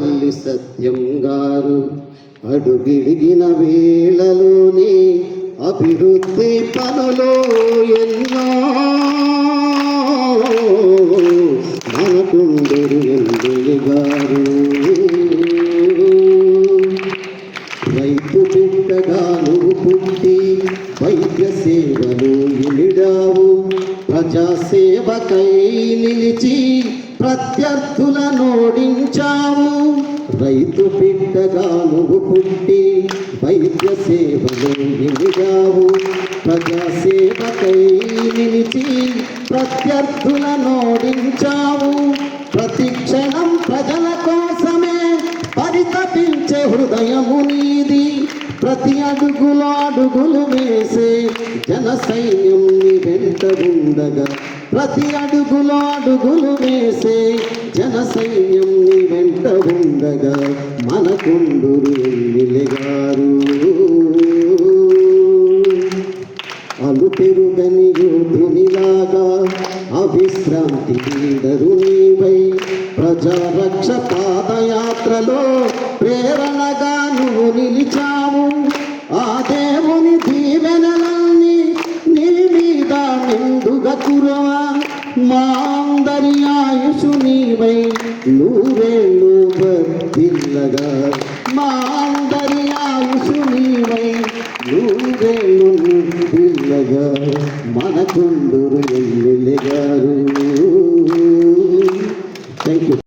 తల్లి సత్యం గారు అడుగిడిగిన వేళలోనే అభివృద్ధి పనులు ఎన్నో మనకుండరు ఎల్లి గారు. రైతు బిడ్డగా నువ్వు పుట్టి వైద్య సేవలు ఇమిడావు ప్రజాసేవకై నిలిచి ప్రత్యర్థులను ఓడించావు రైతు బిడ్డగా నువ్వు పుట్టి వైద్య సేవలో నిలిగావు. ప్రజా సేవకై నిలిచి ప్రత్యర్థులను ఓడించావు. ప్రతి క్షణం ప్రజల కోసమే పరితపించే హృదయము నీది. ప్రతి అడుగులో అడుగులు వేసే జన సైన్యం నీ వెంట ఉండగా ప్రతి అడుగులో అడుగులు వేసే జన సైన్యం నీ వెంట ఉండగా మనకుండురు నిలిగారు. అలు పెరుగని యోధునిలాగా అవిశ్రాంతి నీడరు నీవై. ప్రజారక్ష పాదయాత్రలో ప్రేరణగా మా అందరి ఆయుషు నీవై నూరేళ్ళు వర్తిల్లగా మా అందరి ఆయుషు నీవై నూరేళ్ళు పిల్లగా మనకుండు